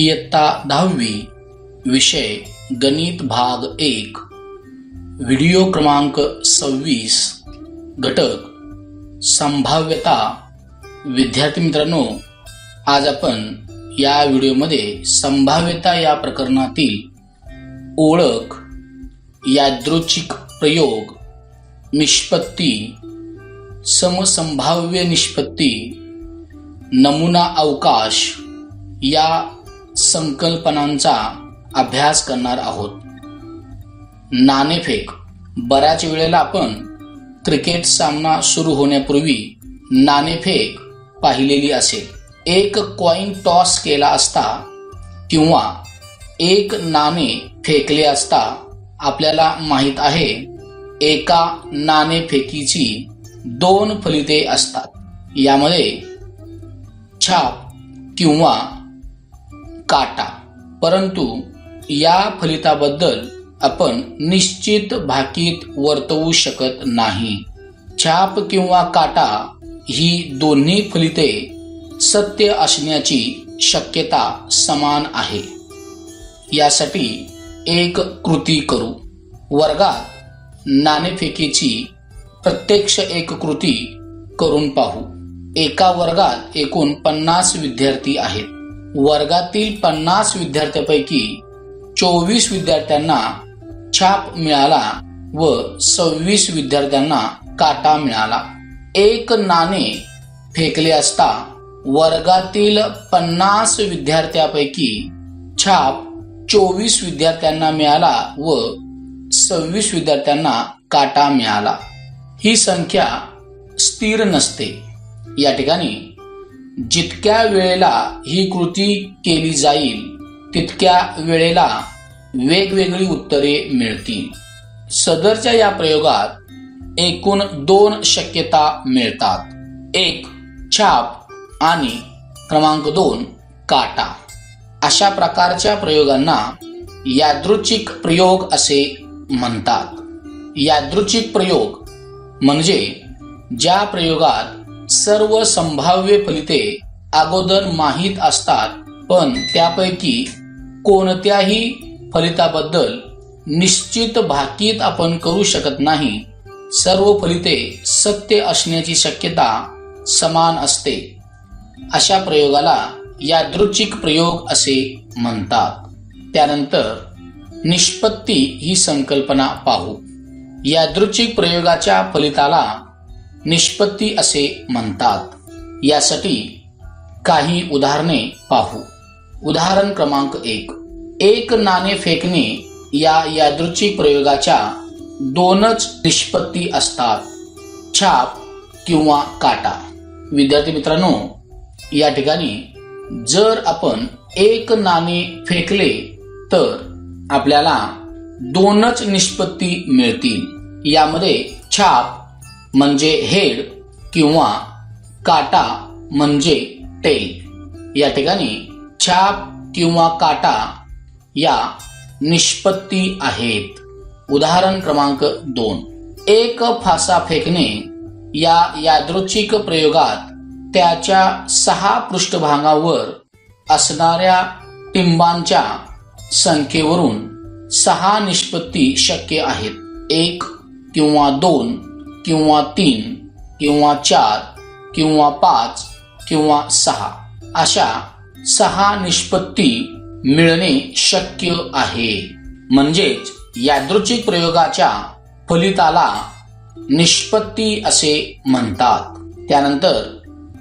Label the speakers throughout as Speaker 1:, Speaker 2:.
Speaker 1: इयत्ता दहावी विषय गणित भाग एक. व्हिडिओ क्रमांक सव्वीस. घटक. संभाव्यता. विद्यार्थी मित्रांनो आज आपण या व्हिडिओमध्ये संभाव्यता या प्रकरणातील ओळख यादृच्छिक प्रयोग निष्पत्ती समसंभाव्य निष्पत्ती नमुना अवकाश या संकल्पनांचा अभ्यास करणार आहोत. नाणेफेक बऱ्याच वेळेला आपण क्रिकेट सामना सुरू होण्यापूर्वी नाणेफेक पाहिलेली असेल. एक कॉईन टॉस केला असता किंवा एक नाणे फेकले असता आपल्याला माहीत आहे एका नाणेफेकीची दोन फलिते असतात. यामध्ये छाप किंवा काटा. परंतु या फलिताबद्दल आपण निश्चित भाकीत वर्तवू शकत नाही. छाप किंवा काटा ही दोन्ही फलिते सत्य असण्याची शक्यता समान आहे. यासाठी एक कृती करू. वर्गात नाणेफेकीची प्रत्यक्ष एक कृती करून पाहू. एका वर्गात एकूण पन्नास विद्यार्थी आहेत. वर्गातील पन्नास विद्यार्थ्यांपैकी चोवीस विद्यार्थ्यांना छाप मिळाला व सव्वीस विद्यार्थ्यांना काटा मिळाला. एक नाणे फेकले असता वर्गातील पन्नास विद्यार्थ्यांपैकी छाप चोवीस विद्यार्थ्यांना मिळाला व सव्वीस विद्यार्थ्यांना काटा मिळाला. ही संख्या स्थिर नसते. या ठिकाणी जितक्या वेळेला ही कृती केली जाईल तितक्या वेळेला वेगवेगळी उत्तरे मिळतील. सदरच्या या प्रयोगात एकूण दोन शक्यता मिळतात. एक छाप आणि क्रमांक दोन काटा. अशा प्रकारच्या प्रयोगांना यादृच्छिक प्रयोग असे म्हणतात. यादृच्छिक प्रयोग म्हणजे ज्या प्रयोगात सर्व संभाव्य फलिते अगोदर माहीत असतात पण त्यापैकी कोणत्याही फलिताबद्दल निश्चित भाकीत आपण करू शकत नाही. सर्व फलिते सत्य असण्याची शक्यता समान असते. अशा प्रयोगाला यादृच्छिक प्रयोग असे म्हणतात. त्यानंतर निष्पत्ती ही संकल्पना पाहू. यादृच्छिक प्रयोगाच्या फलिताला निष्पत्ती असे म्हणतात. यासाठी काही उदाहरणे पाहू. उदाहरण क्रमांक एक. एक नाणे फेकणे या यादृच्छिक प्रयोगाच्या दोनच निष्पत्ती असतात. छाप किंवा काटा. विद्यार्थी मित्रांनो या ठिकाणी जर आपण एक नाणे फेकले तर आपल्याला दोनच निष्पत्ती मिळतील. यामध्ये छाप म्हणजे हेड किंवा काटा म्हणजे टेल. या ठिकाणी छाप किंवा काटा या निष्पत्ती आहेत. उदाहरण क्रमांक दोन. एक फासा फेकणे या यादृच्छिक प्रयोगात त्याच्या सहा पृष्ठभागावर असणाऱ्या टिंबांच्या संख्येवरून सहा निष्पत्ती शक्य आहेत. एक किंवा दोन किंवा तीन किंवा चार किंवा पाच किंवा सहा. अशा सहा निष्पत्ती मिळणे शक्य आहे. म्हणजेच यादृच्छिक प्रयोगाच्या फलिताला निष्पत्ती असे म्हणतात. त्यानंतर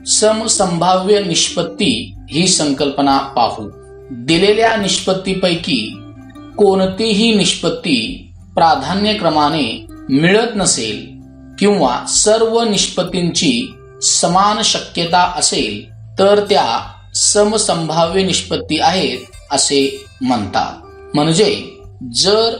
Speaker 1: समसंभाव्य निष्पत्ती ही संकल्पना पाहू. दिलेल्या निष्पत्तीपैकी कोणतीही निष्पत्ती प्राधान्यक्रमाने मिळत नसेल किंवा सर्व निष्पत्तींची समान शक्यता असेल तर त्या समसंभाव्य निष्पत्ती आहेत असे म्हणतात. म्हणजे जर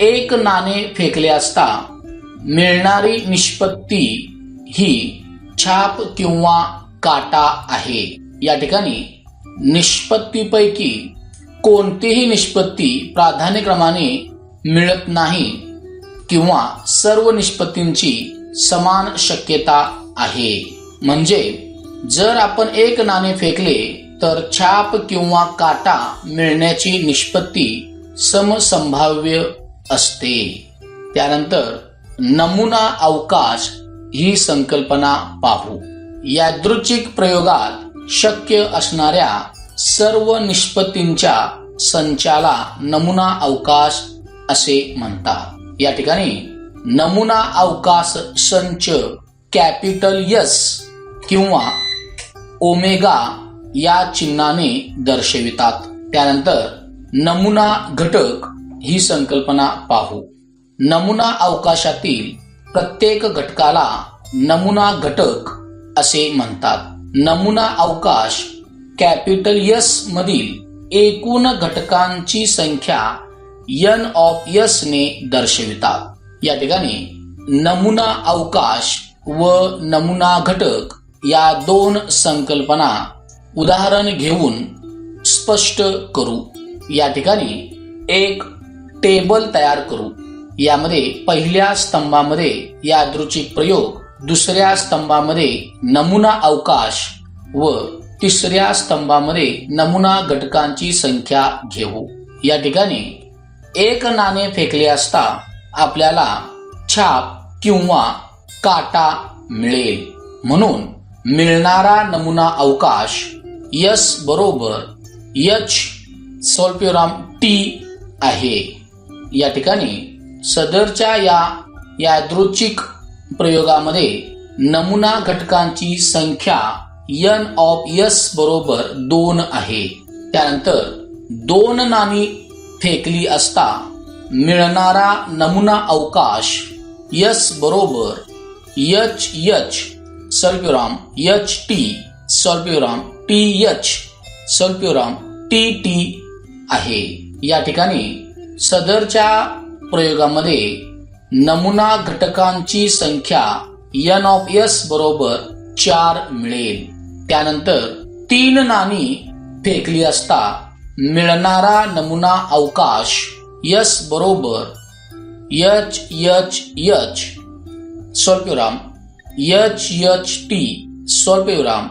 Speaker 1: एक नाणे फेकले असता मिळणारी निष्पत्ती ही छाप किंवा काटा आहे. या ठिकाणी निष्पत्तीपैकी कोणतीही निष्पत्ती प्राधान्यक्रमाने मिळत नाही. किंवा सर्व निष्पत्तींची समान शक्यता आहे. म्हणजे जर आपण एक नाणे फेकले तर छाप किंवा काटा मिळण्याची निष्पत्ती समसंभाव्य असते. त्यानंतर नमुना अवकाश ही संकल्पना पाहू. यादृच्छिक प्रयोगात शक्य असणाऱ्या सर्व निष्पत्तींच्या संचाला नमुना अवकाश असे म्हणतात. या ठिकाणी नमुना अवकाश संच कॅपिटल यस किंवा ओमेगा या चिन्हाने दर्शवितात. त्यानंतर नमुना घटक ही संकल्पना पाहू. नमुना अवकाशातील प्रत्येक घटकाला नमुना घटक असे म्हणतात. नमुना अवकाश कॅपिटल यस मधील एकूण घटकांची संख्या यन ऑफ यस ने दर्शवितात. या ठिकाणी नमुना अवकाश व नमुना घटक या दोन संकल्पना उदाहरण घेऊन स्पष्ट करू. या ठिकाणी एक टेबल तयार करू. यामध्ये पहिल्या स्तंभामध्ये यादृच्छिक प्रयोग दुसऱ्या स्तंभामध्ये नमुना अवकाश व तिसऱ्या स्तंभामध्ये नमुना घटकांची संख्या घेऊ. या ठिकाणी एक नाणे फेकले असता आपल्याला छाप किंवा काटा मिळेल. म्हणून मिळणारा नमुना अवकाश यस बरोबर यच सोल्प्युराम टी आहे. या ठिकाणी सदरच्या या यादृच्छिक प्रयोगामध्ये नमुना घटकांची संख्या यन ऑफ यस बरोबर दोन आहे. त्यानंतर दोन नाणी फेकली असता मिळणारा नमुना अवकाश यस बरोबर यच यच सल्प्युराम यच टी सल्प्युराम टी यच सल्प्युराम टी टी आहे. या ठिकाणी सदरच्या प्रयोगामध्ये नमुना घटकांची संख्या यन ऑफ एस बरोबर चार मिळेल. त्यानंतर तीन नाणी फेकली असता मिळणारा नमुना अवकाश, यस बरोबर, यच यच यच. सोल्प्युराम, यच यच, टी. सोल्प्युराम,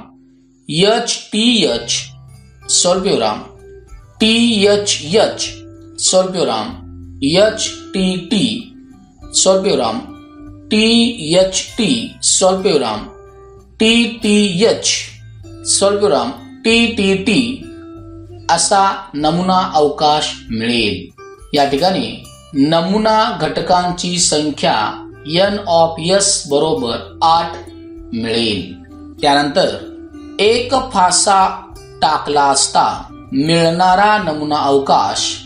Speaker 1: यच, टी, यच. सोल्प्युराम, टी एच एच सोल्प्युराम एच टी टी. सोल्प्युराम, टी एच टी. सोल्प्युराम, टी टी एच सोल्प्युराम, टी टी टी. असा नमुना अवकाश मिळेल. या ठिकाणी नमुना घटकांची संख्या एन ऑफ एस बरोबर आठ मिळेल. त्यानंतर एक फासा टाकला असता मिळणारा नमुना अवकाश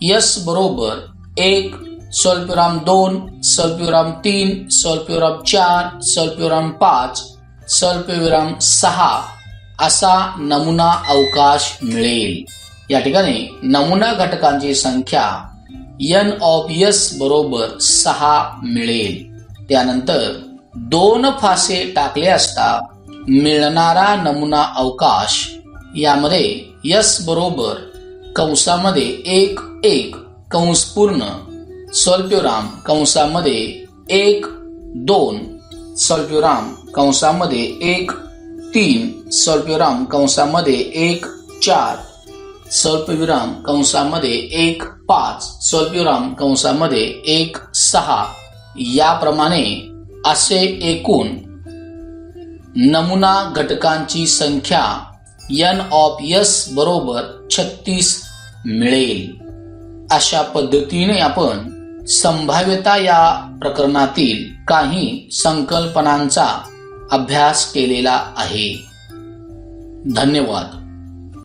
Speaker 1: यस बरोबर एक सल्प्युराम दोन सल्प्युराम तीन सल्प्युराम चार सल्प्युराम पाच सल्प्युराम सहा असा नमुना अवकाश मिळेल. या ठिकाणी नमुना घटकांची संख्या एन ऑफ एस बरोबर सहा मिळेल. त्यानंतर दोन फासे टाकले असता मिळणारा नमुना अवकाश यामध्ये यस बरोबर कंसामध्ये एक एक कंस पूर्ण सल्प्युराम कंसामध्ये एक दोन सल्प्युराम कंसामध्ये एक तीन स्वल्पविराम कंसामध्ये एक चार स्वल्पविराम कंसामध्ये एक पाच स्वल्पविराम कंसामध्ये एक सहा याप्रमाणे असे एकूण नमुना घटकांची संख्या यन ऑफ यस बरोबर छत्तीस मिळेल. अशा पद्धतीने आपण संभाव्यता या प्रकरणातील काही संकल्पनांचा अभ्यास केलेला आहे. धन्यवाद.